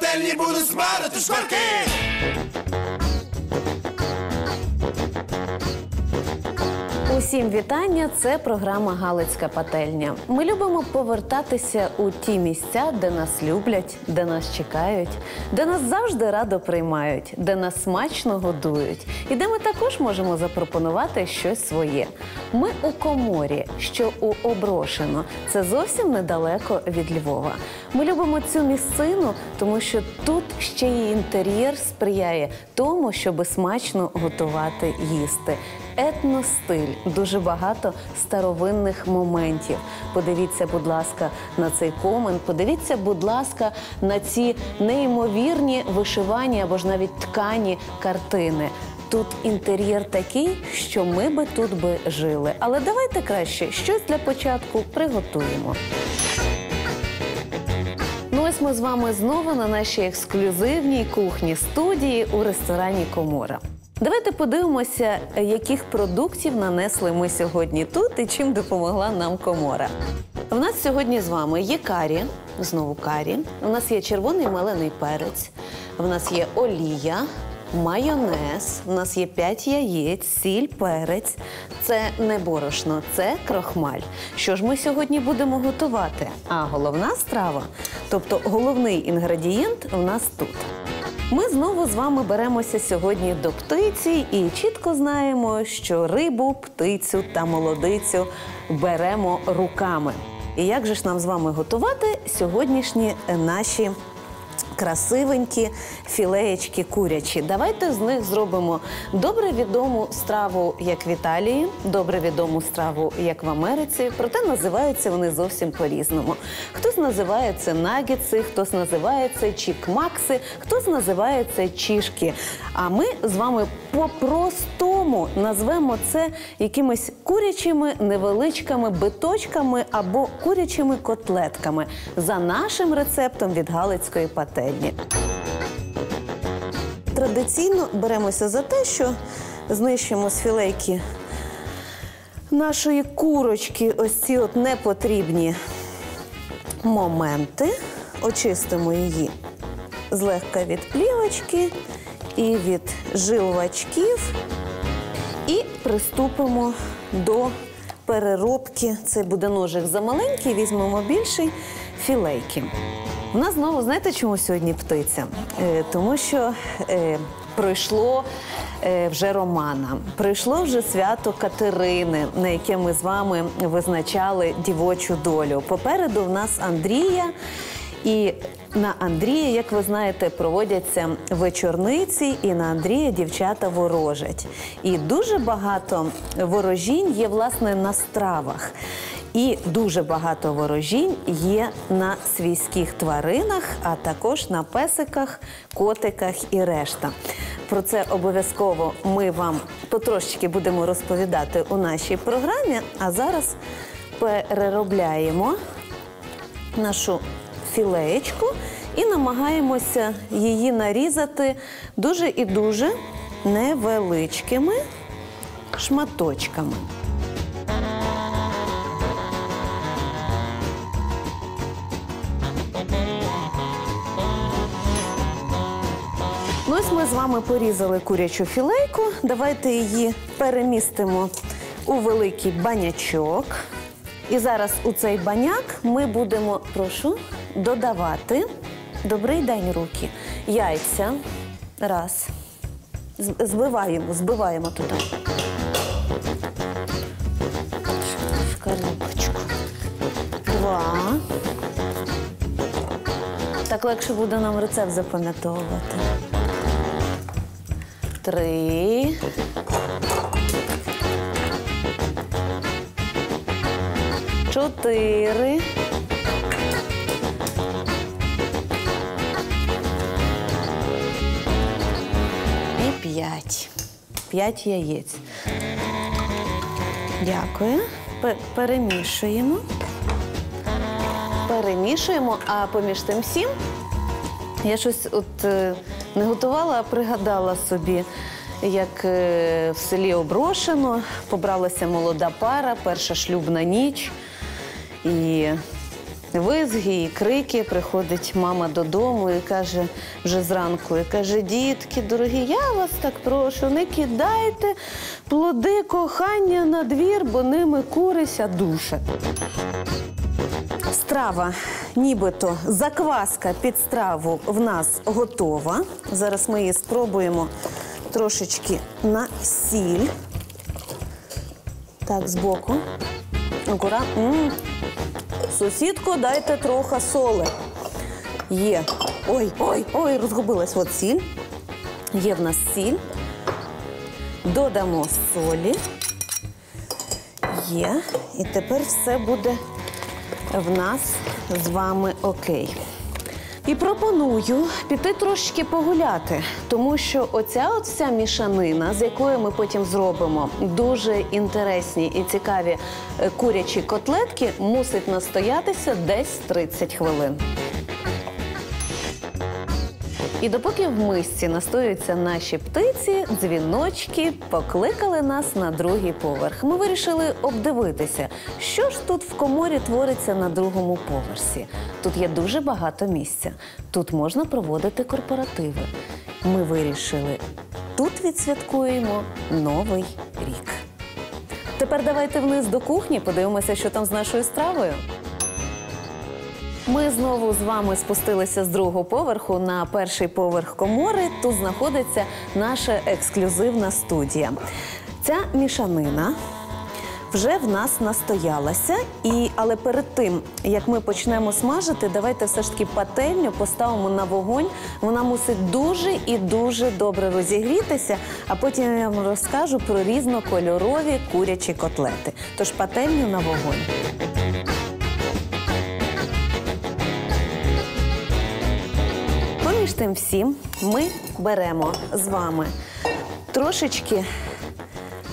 Te li budem smarati švarke Усім вітання! Це програма Галицька пательня. Ми любимо повертатися у ті місця, де нас люблять, де нас чекають, де нас завжди радо приймають, де нас смачно годують, і де ми також можемо запропонувати щось своє. Ми у коморі, що у Оброшено. Це зовсім недалеко від Львова. Ми любимо цю місцину, тому що тут ще й інтер'єр сприяє тому, щоб смачно готувати їсти. Етностиль, дуже багато старовинних моментів. Подивіться, будь ласка, на цей комен. Подивіться, будь ласка, на ці неймовірні вишивані або ж навіть ткані картини. Тут інтер'єр такий, що ми би тут би жили. Але давайте краще щось для початку приготуємо. Ну ось ми з вами знову на нашій ексклюзивній кухні студії у ресторані Комора. Давайте подивимося, яких продуктів нанесли ми сьогодні тут і чим допомогла нам комора. У нас сьогодні з вами є карі, знову карі. У нас є червоний мелений перець, у нас є олія, майонез, у нас є 5 яєць, сіль, перець. Це не борошно, це крохмаль. Що ж ми сьогодні будемо готувати? А головна страва, тобто головний інгредієнт, у нас тут. Ми знову з вами беремося сьогодні до птиці і чітко знаємо, що рибу, птицю та молодицю беремо руками. І як же ж нам з вами готувати сьогоднішні наші красивенькі філеєчки курячі. Давайте з них зробимо добре відому страву, як в Італії, добре відому страву, як в Америці. Проте називаються вони зовсім по-різному. Хтось називає це нагетси, хтось називає це чікмакси, хтось називає це чішки. А ми з вами по-простому назвемо це якимись курячими невеличкими биточками або курячими котлетками за нашим рецептом від Галицької пательні. Традиційно беремося за те, що знищимо з філейки нашої курочки ось ці от непотрібні моменти. Очистимо її злегка від плівочки і від жилвачків. І приступимо до переробки. Це буде ножик замаленький, візьмемо більший філейки. У нас знову, знаєте, чому сьогодні птиця? Е, тому що е, пройшло е, вже Романа, прийшло вже свято Катерини, на яке ми з вами визначали дівочу долю. Попереду в нас Андрія. І на Андрія, як ви знаєте, проводяться вечорниці, і на Андрія дівчата ворожать. І дуже багато ворожінь є власне на стравах. І дуже багато ворожінь є на свійських тваринах, а також на песиках, котиках і решта. Про це обов'язково ми вам потрошечки будемо розповідати у нашій програмі. А зараз переробляємо нашу філеєчку і намагаємося її нарізати дуже і дуже невеличкими шматочками. Ну, ось ми з вами порізали курячу філейку. Давайте її перемістимо у великий банячок. І зараз у цей баняк ми будемо, прошу, додавати добрий день руки. Яйця. Раз. Збиваємо, збиваємо туди. Шкарлупочку. Два. Так легше буде нам рецепт запам'ятовувати. Три. Чотири. П'ять. П'ять яєць. Дякую. Перемішуємо. Перемішуємо, а поміж тим всім я щось от е, не готувала, а пригадала собі, як е, в селі Оброшено побралася молода пара, перша шлюбна ніч. І визги і крики. Приходить мама додому і каже вже зранку, і каже: дітки, дорогі, я вас так прошу, не кидайте плоди кохання на двір, бо ними курися душе. Страва, нібито закваска під страву в нас готова. Зараз ми її спробуємо трошечки на сіль. Так, збоку. Акура. Сусідко, дайте трохи соли. Є. Ой, ой, ой, розгубилась. От сіль. Є в нас сіль. Додамо солі. Є. І тепер все буде в нас з вами окей. І пропоную піти трошки погуляти, тому що оця от вся мішанина, з якої ми потім зробимо дуже інтересні і цікаві курячі котлетки, мусить настоятися десь 30 хвилин. І допоки в мисці настоюються наші птиці, дзвіночки покликали нас на другий поверх. Ми вирішили обдивитися, що ж тут в коморі твориться на другому поверсі. Тут є дуже багато місця. Тут можна проводити корпоративи. Ми вирішили, тут відсвяткуємо новий рік. Тепер давайте вниз до кухні, подивимося, що там з нашою стравою. Ми знову з вами спустилися з другого поверху на перший поверх комори. Тут знаходиться наша ексклюзивна студія. Ця мішанина вже в нас настоялася. І, але перед тим, як ми почнемо смажити, давайте все ж таки пательню поставимо на вогонь. Вона мусить дуже і дуже добре розігрітися, а потім я вам розкажу про різнокольорові курячі котлети. Тож пательню на вогонь. Поміж тим всім ми беремо з вами трошечки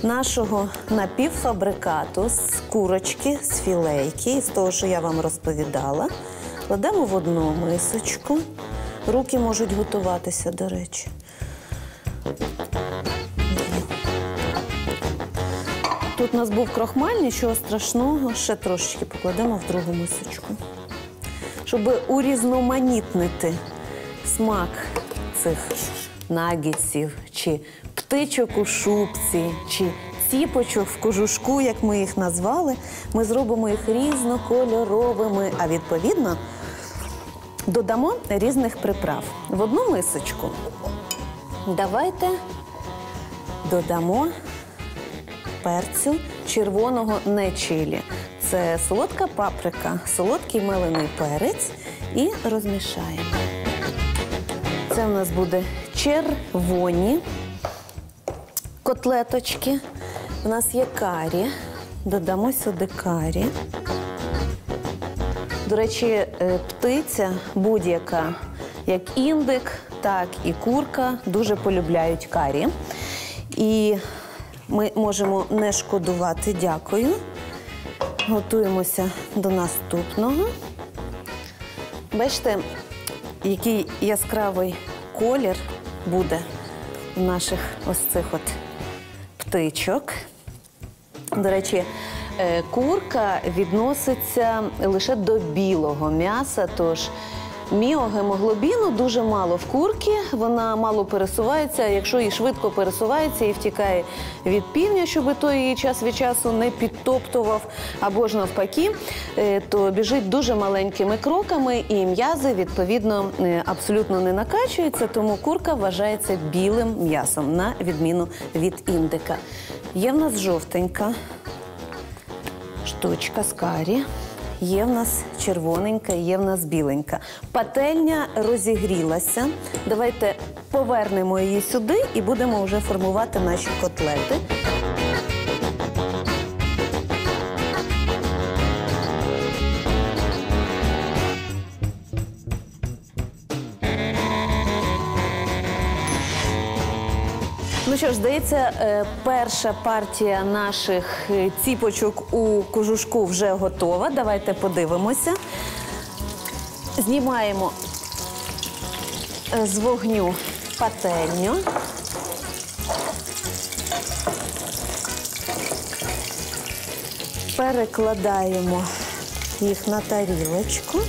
нашого напівфабрикату з курочки, з філейки, з того, що я вам розповідала. Кладемо в одну мисочку. Руки можуть готуватися, до речі. Тут у нас був крохмаль, нічого страшного, ще трошечки покладемо в другу мисочку щоб урізноманітнити смак цих нагідсів, чи птичок у шубці, чи ціпочок в кожушку, як ми їх назвали, ми зробимо їх різнокольоровими, а відповідно додамо різних приправ. В одну мисочку давайте додамо перцю червоного не чилі. Це солодка паприка, солодкий мелений перець і розмішаємо. Це в нас буде червоні котлеточки. У нас є карі. Додамо сюди карі. До речі, е, птиця будь-яка, як індик, так і курка, дуже полюбляють карі. І ми можемо не шкодувати. Дякую. Готуємося до наступного. Бачите, який яскравий колір буде у наших ось цих от птичок. До речі, е, курка відноситься лише до білого м'яса, тож міогемоглобіну дуже мало в курки, вона мало пересувається. Якщо і швидко пересувається і втікає від півня, щоб той її час від часу не підтоптував, або ж навпаки, е, то біжить дуже маленькими кроками, і м'язи відповідно е, абсолютно не накачуються, тому курка вважається білим м'ясом на відміну від індика. Є в нас жовтенька штучка з карі. Є в нас червоненька, є в нас біленька. Пательня розігрілася. Давайте повернемо її сюди і будемо вже формувати наші котлети. Що ж, здається, е, перша партія наших е, ціпочок у кожушку вже готова. Давайте подивимося. Знімаємо е, з вогню пательню. Перекладаємо їх на тарілочку.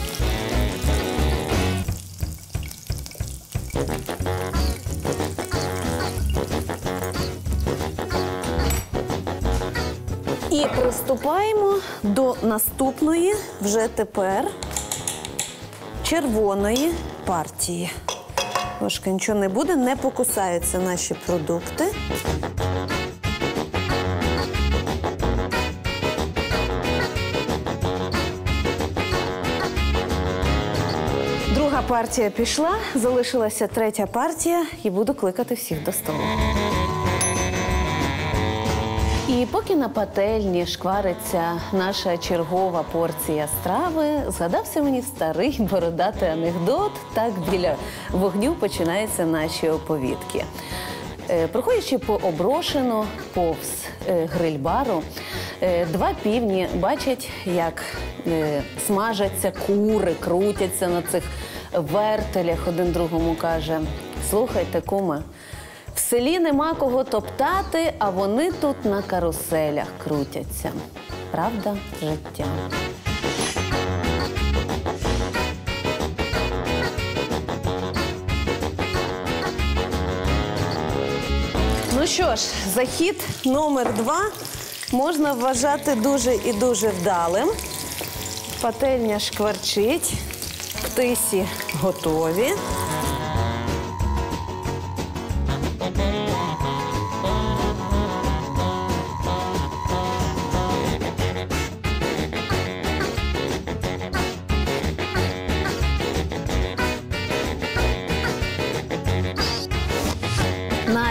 І приступаємо до наступної вже тепер червоної партії. Ложка нічого не буде, не покусаються наші продукти. Друга партія пішла, залишилася третя партія, і буду кликати всіх до столу. І поки на пательні шквариться наша чергова порція страви, згадався мені старий бородатий анекдот. Так біля вогню починаються наші оповідки. Е, Проходячи по оброшену повз е, гриль-бару, е, два півні бачать, як смажаться кури, крутяться на цих вертелях. Один другому каже: Слухайте, куме, селі нема кого топтати, а вони тут на каруселях крутяться. Правда життя. Ну що ж, захід номер два можна вважати дуже і дуже вдалим. Пательня шкварчить, птисі готові.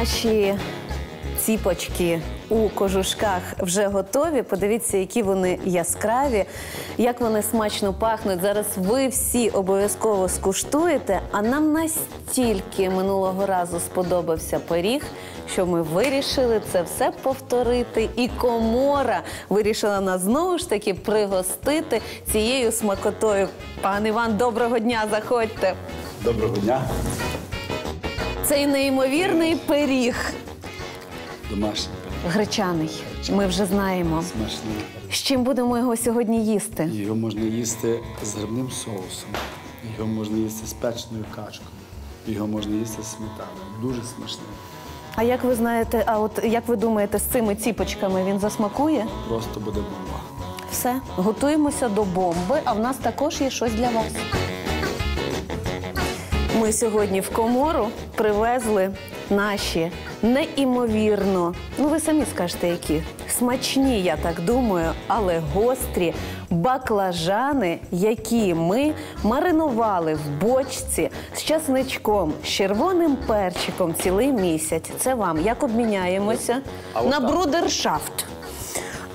Наші ціпочки у кожушках вже готові. Подивіться, які вони яскраві, як вони смачно пахнуть. Зараз ви всі обов'язково скуштуєте. А нам настільки минулого разу сподобався пиріг, що ми вирішили це все повторити. І комора вирішила нас знову ж таки пригостити цією смакотою. Пан Іван, доброго дня! Заходьте. Доброго дня. Цей неймовірний пиріг. Домашній пиріг. Гречаний. Ми вже знаємо. Смачний З чим будемо його сьогодні їсти? Його можна їсти з грибним соусом. Його можна їсти з печеною качкою. Його можна їсти з сметаною. Дуже смачний. А як ви знаєте, а от як ви думаєте, з цими ціпочками він засмакує? Просто буде бомба. Все, готуємося до бомби, а в нас також є щось для вас. Ми сьогодні в комору привезли наші неймовірно, ну ви самі скажете, які смачні, я так думаю, але гострі баклажани, які ми маринували в бочці з часничком, з червоним перчиком цілий місяць. Це вам. Як обміняємося? На брудершафт.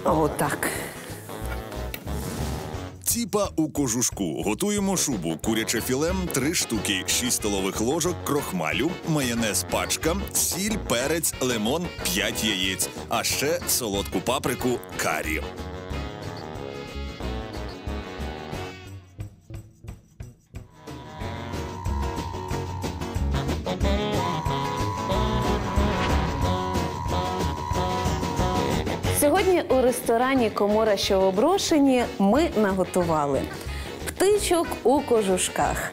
Отак. Ціпа у кожушку. Готуємо шубу, куряче філе, 3 штуки, 6 столових ложок крохмалю, майонез пачка, сіль, перець, лимон, 5 яєць, а ще солодку паприку карі. Ресторані Комора, що в оброшені, ми наготували птичок у кожушках.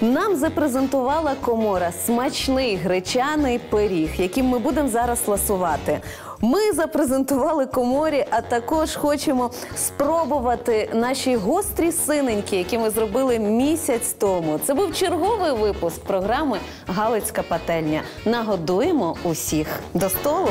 Нам запрезентувала комора смачний гречаний пиріг, яким ми будемо зараз ласувати. Ми запрезентували коморі, а також хочемо спробувати наші гострі синенькі, які ми зробили місяць тому. Це був черговий випуск програми Галицька пательня. Нагодуємо усіх до столу.